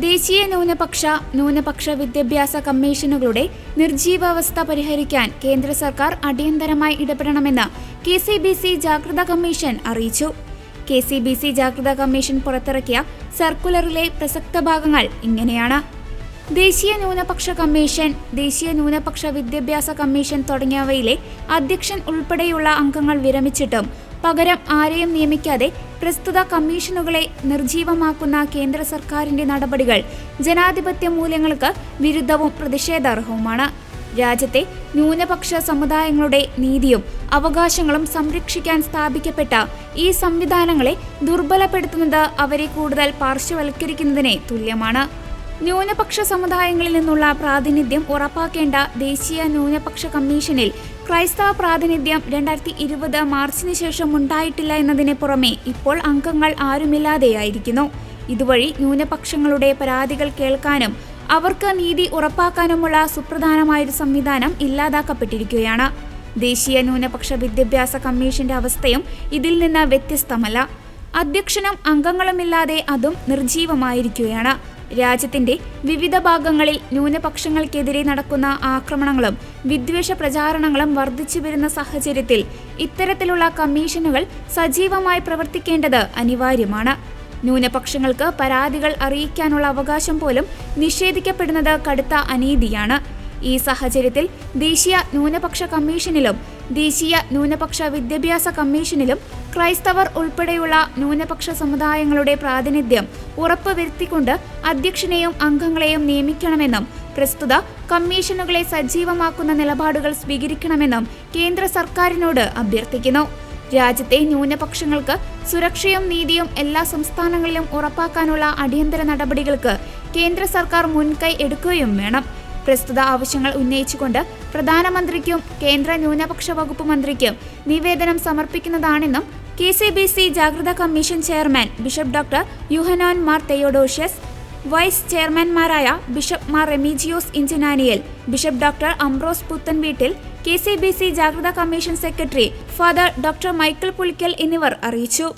ദേശീയ ന്യൂനപക്ഷ ന്യൂനപക്ഷ വിദ്യാഭ്യാസ കമ്മീഷനുകളുടെ നിർജീവാവസ്ഥ പരിഹരിക്കാൻ കേന്ദ്ര സർക്കാർ അടിയന്തരമായി ഇടപെടണമെന്ന് കെ സി ബി സി ജാഗ്രതാ കമ്മീഷൻ അറിയിച്ചു. കെ സി ബി സി ജാഗ്രതാ കമ്മീഷൻ പുറത്തിറക്കിയ സർക്കുലറിലെ പ്രസക്ത ഭാഗങ്ങൾ ഇങ്ങനെയാണ്. ദേശീയ ന്യൂനപക്ഷ കമ്മീഷൻ ദേശീയ ന്യൂനപക്ഷ വിദ്യാഭ്യാസ കമ്മീഷൻ തുടങ്ങിയവയിലെ അധ്യക്ഷൻ ഉൾപ്പെടെയുള്ള അംഗങ്ങൾ വിരമിച്ചിട്ടും പകരം ആരെയും നിയമിക്കാതെ പ്രസ്തുത കമ്മീഷനുകളെ നിർജീവമാക്കുന്ന കേന്ദ്ര സർക്കാരിന്റെ നടപടികൾ ജനാധിപത്യ മൂല്യങ്ങൾക്ക് വിരുദ്ധവും പ്രതിഷേധാർഹവുമാണ്. രാജ്യത്തെ ന്യൂനപക്ഷ സമുദായങ്ങളുടെ നീതിയും അവകാശങ്ങളും സംരക്ഷിക്കാൻ സ്ഥാപിക്കപ്പെട്ട ഈ സംവിധാനങ്ങളെ ദുർബലപ്പെടുത്തുന്നത് അവരെ കൂടുതൽ പാർശ്വവൽക്കരിക്കുന്നതിനെ തുല്യമാണ്. ന്യൂനപക്ഷ സമുദായങ്ങളിൽ നിന്നുള്ള പ്രാതിനിധ്യം ഉറപ്പാക്കേണ്ട ദേശീയ ന്യൂനപക്ഷ കമ്മീഷനിൽ ക്രൈസ്തവ പ്രാതിനിധ്യം രണ്ടായിരത്തി ഇരുപത് മാർച്ചിന് ശേഷം ഉണ്ടായിട്ടില്ല എന്നതിന് പുറമെ ഇപ്പോൾ അംഗങ്ങൾ ആരുമില്ലാതെയായിരിക്കുന്നു. ഇതുവഴി ന്യൂനപക്ഷങ്ങളുടെ പരാതികൾ കേൾക്കാനും അവർക്ക് നീതി ഉറപ്പാക്കാനുമുള്ള സുപ്രധാനമായൊരു സംവിധാനം ഇല്ലാതാക്കപ്പെട്ടിരിക്കുകയാണ്. ദേശീയ ന്യൂനപക്ഷ വിദ്യാഭ്യാസ കമ്മീഷന്റെ അവസ്ഥയും ഇതിൽ നിന്ന് വ്യത്യസ്തമല്ല. അധ്യക്ഷനും അംഗങ്ങളുമില്ലാതെ അതും നിർജീവമായിരിക്കുകയാണ് രാജ്യത്തിന്റെ വിവിധ ഭാഗങ്ങളിൽ ന്യൂനപക്ഷങ്ങൾക്കെതിരെ നടക്കുന്ന ആക്രമണങ്ങളും വിദ്വേഷ പ്രചാരണങ്ങളും വർദ്ധിച്ചു വരുന്ന സാഹചര്യത്തിൽ ഇത്തരത്തിലുള്ള കമ്മീഷനുകൾ സജീവമായി പ്രവർത്തിക്കേണ്ടത് അനിവാര്യമാണ്. ന്യൂനപക്ഷങ്ങൾക്ക് പരാതികൾ അറിയിക്കാനുള്ള അവകാശം പോലും നിഷേധിക്കപ്പെടുന്നത് കടുത്ത അനീതിയാണ്. ഈ സാഹചര്യത്തിൽ ദേശീയ ന്യൂനപക്ഷ കമ്മീഷനിലും ദേശീയ ന്യൂനപക്ഷ വിദ്യാഭ്യാസ കമ്മീഷനിലും ക്രൈസ്തവർ ഉൾപ്പെടെയുള്ള ന്യൂനപക്ഷ സമുദായങ്ങളുടെ പ്രാതിനിധ്യം ഉറപ്പുവരുത്തിക്കൊണ്ട് അധ്യക്ഷനെയും അംഗങ്ങളെയും നിയമിക്കണമെന്നും പ്രസ്തുത കമ്മീഷനുകളെ സജീവമാക്കുന്ന നിലപാടുകൾ സ്വീകരിക്കണമെന്നും കേന്ദ്ര സർക്കാരിനോട് അഭ്യർത്ഥിക്കുന്നു. രാജ്യത്തെ ന്യൂനപക്ഷങ്ങൾക്ക് സുരക്ഷയും നീതിയും എല്ലാ സംസ്ഥാനങ്ങളിലും ഉറപ്പാക്കാനുള്ള അടിയന്തര നടപടികൾക്ക് കേന്ദ്ര സർക്കാർ മുൻകൈ എടുക്കുകയും വേണം. പ്രസ്തുത ആവശ്യങ്ങൾ ഉന്നയിച്ചുകൊണ്ട് പ്രധാനമന്ത്രിക്കും കേന്ദ്ര ന്യൂനപക്ഷ വകുപ്പ് മന്ത്രിക്കും നിവേദനം സമർപ്പിക്കുന്നതാണെന്നും കെ സി ബി സി ജാഗ്രതാ commission chairman bishop doctor Yuhanon Mar Theodosius vice ചെയർമാൻമാരായ bishop Mar Remigiose Inchananiyil bishop doctor Ambrose Puthenveettil K C B C ജാഗ്രതാ commission secretary father doctor Michael Pulickal എന്നിവർ അറിയിച്ചു.